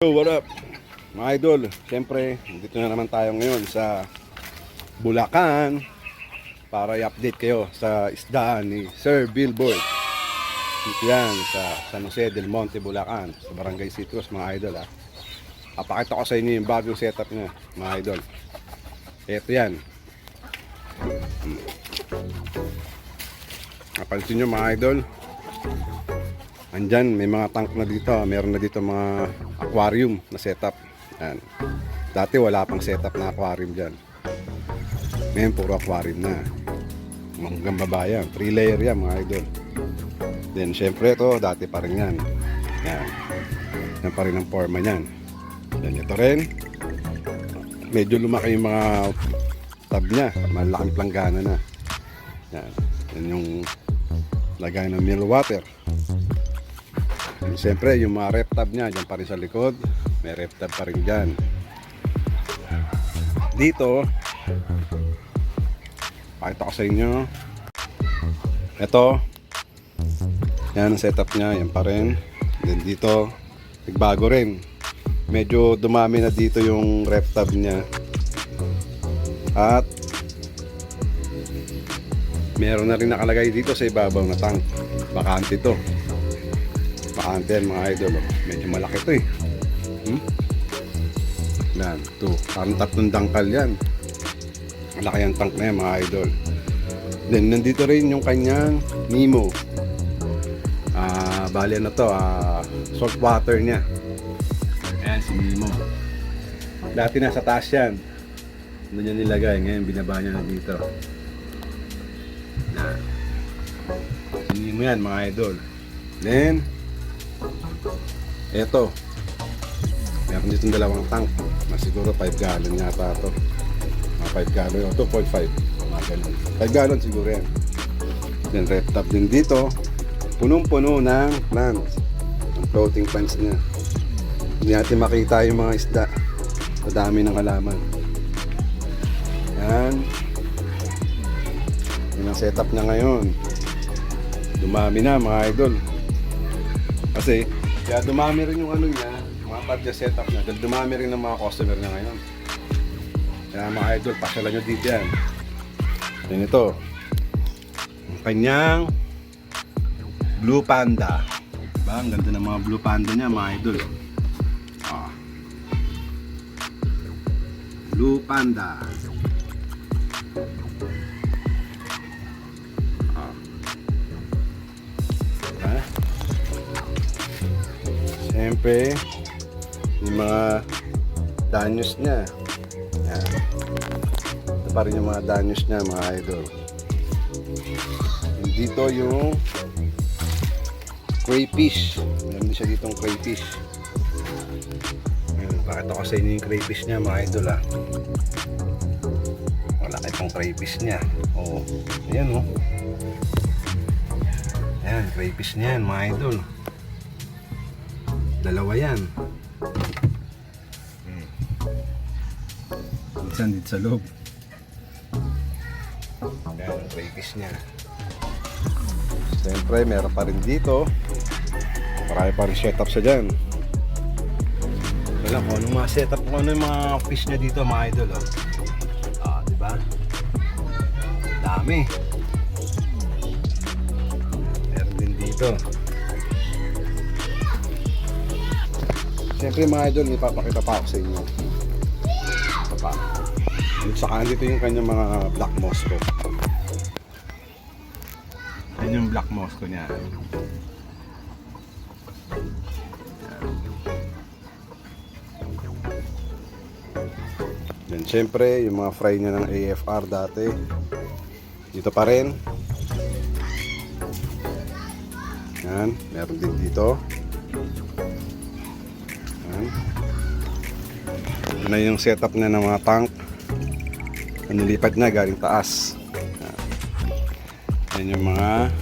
Yo, what up? Mga idol, siyempre, dito na naman tayo ngayon sa Bulacan para i-update kayo sa isdaan ni Sir Billboard. Dito yan sa San Jose del Monte, Bulacan, sa Barangay Citrus, mga idol. Ha. Papakita ko sa inyo yung bagong setup niya, mga idol. Ito yan. Hmm. Napansin nyo, mga idol, Andyan, may mga tank na dito. Meron na dito mga aquarium na setup. Yan. Dati wala pang setup na aquarium dyan. Ngayon, puro aquarium na. Hanggang baba yan. Three layer yan, mga idol. Then, syempre ito, dati pa rin yan. Yan. Yan pa rin ang forma niyan. Yan, ito rin. Medyo lumaki yung mga tab niya. Malaking planggana na. Yan. Yan yung lagay ng mineral water. And Siyempre, yung mga rep tab niya, dyan pa rin sa likod. May rep tab pa rin dyan. Dito, pakita ko sa inyo. Ito, yan ang setup niya, yan pa rin. Then dito, nagbago rin. Medyo dumami na dito yung rep tab niya. At meron na rin nakalagay dito sa ibabaw na tank. Bakante to. Yan mga idol. Medyo malaki to eh. Hmm? Yan, to. Parang tatlong dangkal yan. Malaki ang tank na yan mga idol. Then, nandito rin yung kanyang Nemo. Ah, bali ano to, ah, salt water niya. Ayan si Nemo. Dati nasa taas yan. Doon niya nilagay. Ngayon, binaba niya na dito. Yan. Si Nemo yan mga idol. Then, eto. Meron dito dalawang tank. Na siguro 5 gallon yata to. Mga 5 gallon o 2.5. Mga ganun. 5 gallon siguro yan. Then rep top din dito. Punong-puno ng plants. Ang floating plants niya. Hindi natin makita yung mga isda. Sa dami ng halaman. Yan. Yan ang setup niya ngayon. Dumami na mga idol. Kasi, kaya dumami rin yung ano niya, mga padya setup niya, dahil dumami rin ng mga customer niya ngayon. Kaya mga idol, pasyalan nyo dito yan. Yan ito. Ang kanyang Blue Panda. Diba? Ang ganda ng mga Blue Panda niya, mga idol. Ah. Blue Panda. Siyempre, yung mga danyos niya. Yan. Ito pa rin yung mga danyos niya, mga idol. And dito yung crayfish. Meron din siya ditong crayfish. Yan, pakita ko sa inyo yung crayfish niya, mga idol ah. Wala itong crayfish niya. Oo. Ayan oh. Ayan, crayfish niya mga idol. Dalawa yan. Hmm. Minsan dito sa loob. Ayan ang niya. Siyempre, meron pa rin dito. Marami pa rin setup sa dyan. Wala kung anong mga setup, kung ano yung mga fish niya dito, mga idol. Oh. Ah, di ba? Dami. Meron din dito. Siyempre mga idol, ipapakita pa ako sa inyo. Ito pa. At saka dito yung kanyang mga black mosco. Yan yung black mosco niya. Yan, siyempre, yung mga fry niya ng AFR dati. Dito pa rin. Yan, meron din dito. Na yung setup niya ng mga tank. Nilipat niya galing taas. Yan. Yung mga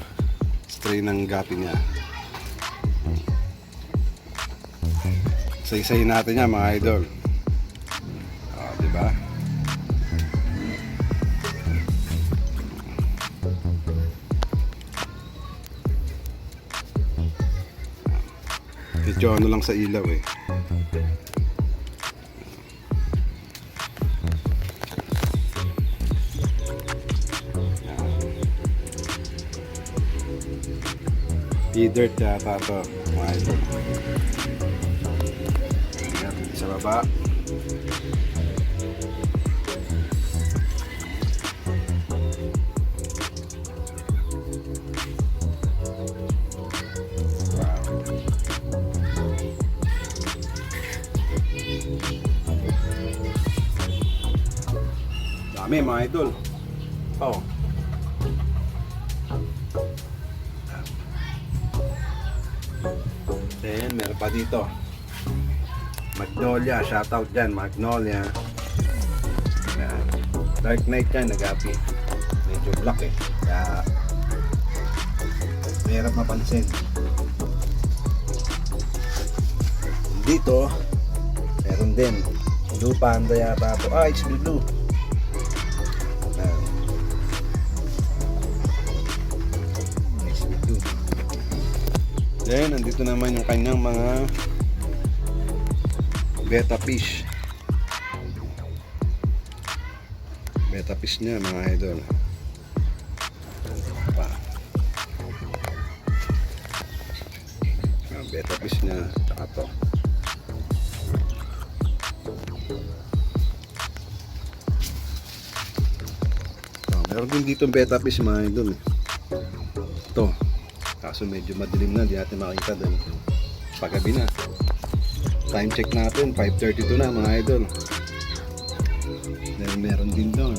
stray ng gapi niya. Isa-isahin natin yan mga idol. Ah, di ba? Medyo ano lang sa ilaw eh. G-dirt yata to, mga idol. Ayan, sa baba. Dami mga idol. Oh. Pa dito. Magnolia, shoutout dyan, Magnolia. Yan. Dark Knight yan, nag-api. Medyo black eh. Kaya, mahirap mapansin. Dito, meron din. Blue Panda yata po. Ah, it's blue. Then, nandito naman yung kanyang mga beta fish. Beta fish niya, mga idol. Pa. Ang beta fish niya, tsaka to. Oh, meron din dito beta fish, mga idol. Ito. Kaso medyo madilim na, di natin makita doon. Paggabi na. Time check natin, 5.32 na mga idol. Then meron din doon.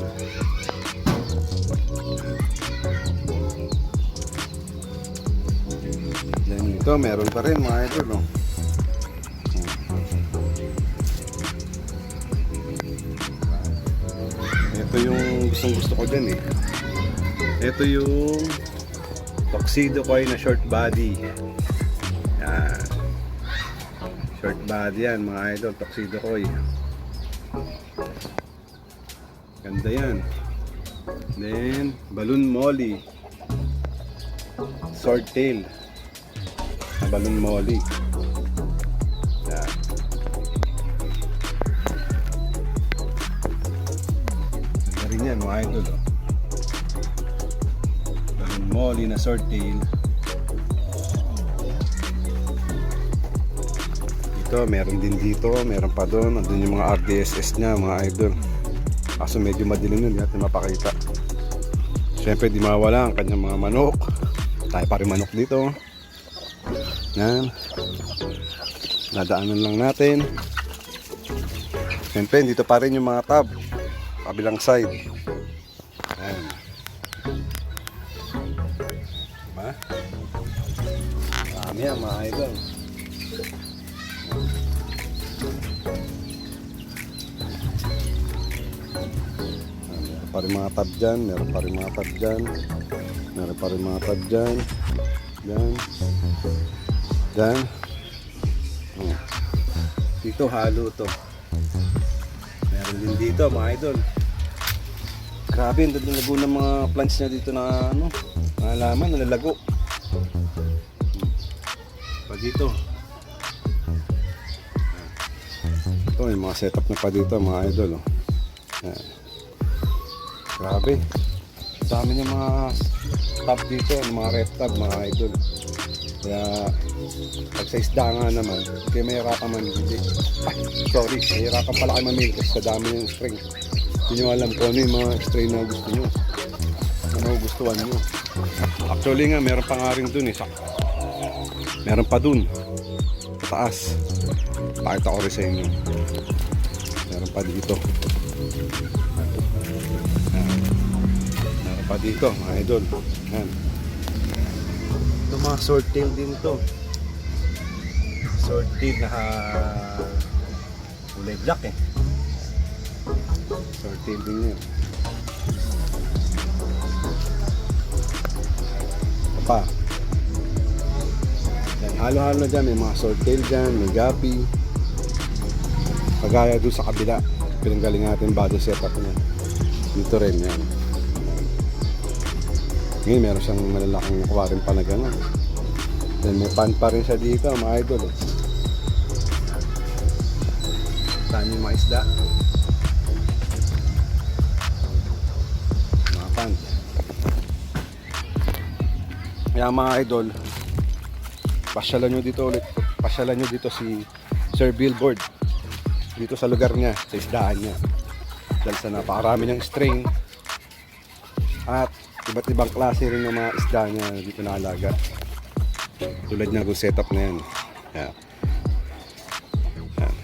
Then ito, meron pa rin mga idol. Oh. Ito yung gustong gusto ko dyan eh. Ito yung Tuxedo Koi na short body. Yan. Short body yan mga idol. Tuxedo Koi. Ganda yan. Then, Balloon Molly. Sword tail. Na Balloon Molly. Yan. Ganda yan mga idol. Molly na sword tail. Dito, meron din dito, meron pa doon. Andun yung mga RDSS niya, mga idol. Kaso medyo madilim yun, hindi natin mapakita. Siyempre, di mawala ang kanyang mga manok. Tayo pa rin manok dito. Yan. Nadaanan lang natin. Siyempre, dito pa rin yung mga tab. Kabilang side. Mga idol. Meron pa rin mga tab dyan, meron pa rin mga tab dyan, meron pa rin mga tab dyan, dyan, dyan. Oh. Dito halo to. Meron din dito mga idol. Grabe, ang lago ng mga plants niya dito na ano, mga laman, nalalago. Dito. Ito, may mga setup na pa dito mga idol. Oh. Grabe. Dami niya mga tab dito, yung mga red tab, mga idol. Kaya, pag sa isda nga naman, kaya may hirapan mamili. Ay, sorry, may hirapan pala kayo mamili kasi sa dami yung string. Hindi nyo alam kung ano yung mga string na gusto nyo. Ano gustuhan nyo. Actually nga, meron pa nga rin dun eh. Meron pa dun. Taas. Pakita ko rin sa inyo. Meron pa dito. Meron pa dito, mga idol. Yan. Ito mga sword din to. Sword tail na kulay black eh. Sword tail din yun. Pa. Halo-halo na dyan. May mga sword tail dyan, may gapi. Kagaya doon sa kabila. Pinanggaling natin body setup niya. Dito rin yan. Ngayon meron siyang malalaking aquarium pa na gano'n. Then may pan pa rin siya dito, mga idol. Eh. Yung mga isda? Mga pan. Kaya mga idol, pasyalan nyo dito ulit. Pasyalan nyo dito si Sir Billboard. Dito sa lugar niya, sa isdaan niya. Dahil sa napakarami ng string. At iba't ibang klase rin ng mga isda niya dito na alaga. Tulad niya kung setup na yan. Yan. Yan.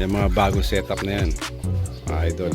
Yung mga bagong setup na yan. Mga idol.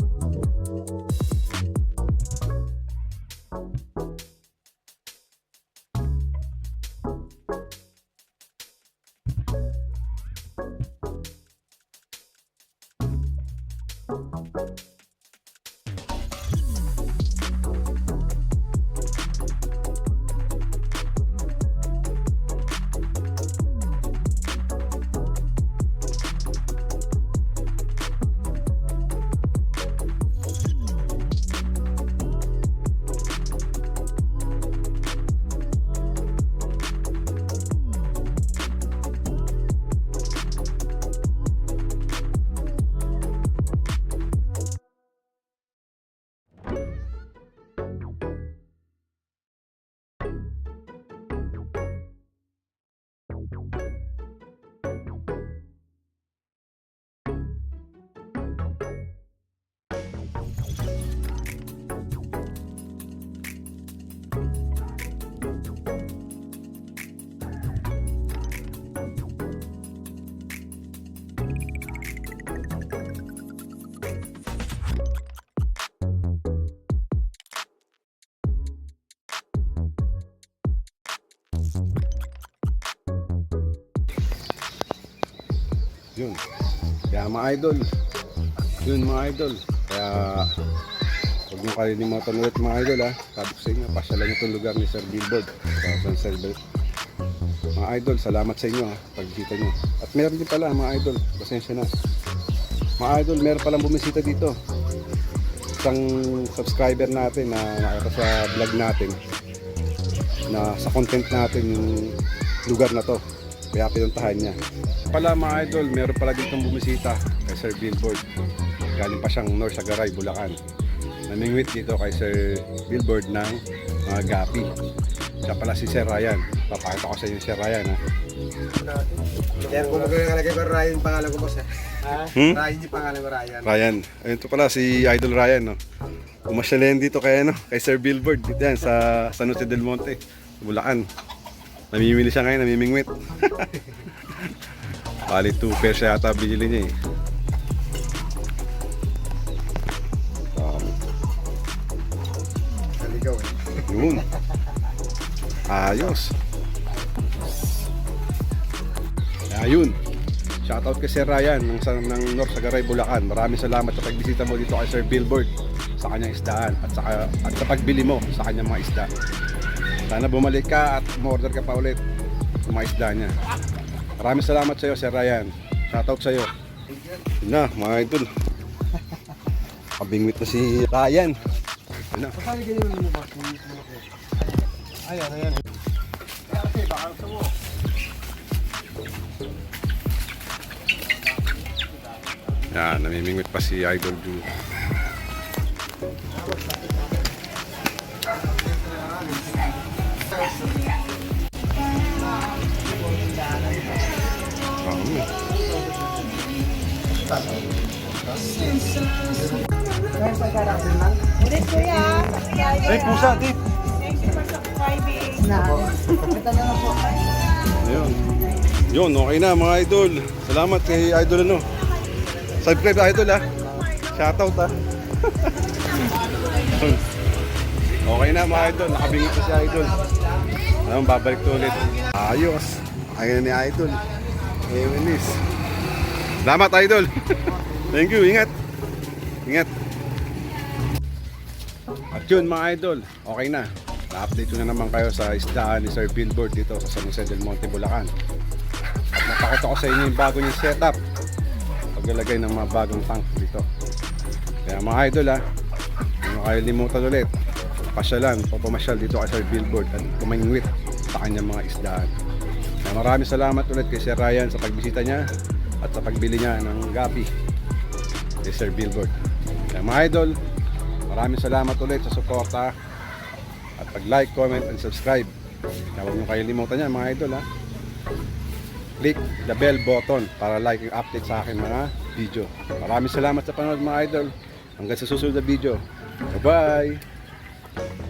Yun. Kaya mga idol. Yun mga idol. Kaya huwag nyo kalilimutan ulit mga idol ha. Sabi sa inyo, pasyalan nyo itong lugar ni Sir Billboard. Sa San Silver. Mga idol, salamat sa inyo ha. Pagkita nyo. At meron din pala mga idol. Pasensya na. Mga idol, meron palang bumisita dito. Isang subscriber natin na nakita sa vlog natin na sa content natin yung lugar na to. Kaya pinuntahan niya. Pala mga idol, meron pala dito bumisita kay Sir Billboard. Galing pa siyang North Sagaray, Bulacan. Namingwit dito kay Sir Billboard ng mga gapi. Siya pala si Sir Ryan. Papakita ko sa inyo si Sir Ryan ha. Kaya kung magkano nakalagay ko Ryan pangalan ko boss ha? Hmm? Ryan yung pangalan ko Ryan. Ryan. Ayun to pala si Idol Ryan no. Umasyal yan dito kay ano, kay Sir Billboard dito yan sa San Jose del Monte, Bulacan. Namimili siya ngayon, namimingwit. Bali 2 pesos yata binili niya eh. Yun. Ayos. Ayun. Shoutout kay Sir Ryan ng, ng North Sagaray, Bulacan. Maraming salamat sa pagbisita mo dito kay Sir Billboard sa kanyang isdaan at sa, at sa pagbili mo sa kanyang mga isda. Sana bumalik ka at umorder ka pa ulit ng mga isda niya. Maraming salamat sa iyo, Sir Ryan. Shoutout sa iyo. Na, mga idol. Kabingwit na si Ryan. Yun na. Paano ganyan mo boss? Ayan, ayan. Kasi baka gusto mo. Yan, namimingwit pa si Idol Ju. Dami. Ulit kuya. Ay, pusa, Dave. Thank you for subscribing. Ayun. Yun, okay na mga idol. Salamat kay Idol ano. Subscribe Idol ha. Shoutout ha. Okay na mga idol. Nakabingit na si Idol. Ano, babalik to ulit. Ayos. Ayun na ni Idol. Eh, Winis. Salamat Idol. Thank you. Ingat. Ingat. At yun mga idol, okay na. Na-update ko na naman kayo sa isdaan ni Sir Billboard dito sa San Jose del Monte, Bulacan. Napakita ko sa inyo yung bago niyang setup. Paglalagay ng mga bagong tank dito. Kaya mga idol ha, mo kayo limutan ulit. Pasyalan o pumasyal dito kay Sir Billboard at kumingwit sa kanyang mga isdaan. Kaya maraming salamat ulit kay Sir Ryan sa pagbisita niya at sa pagbili niya ng gapi kay Sir Billboard. Kaya mga idol, maraming salamat ulit sa suporta at pag-like, comment, and subscribe. Kaya huwag niyo kayo limutan yan mga idol ha. Click the bell button para like yung update sa akin mga video. Maraming salamat sa panonood mga idol. Hanggang sa susunod na video. Bye-bye!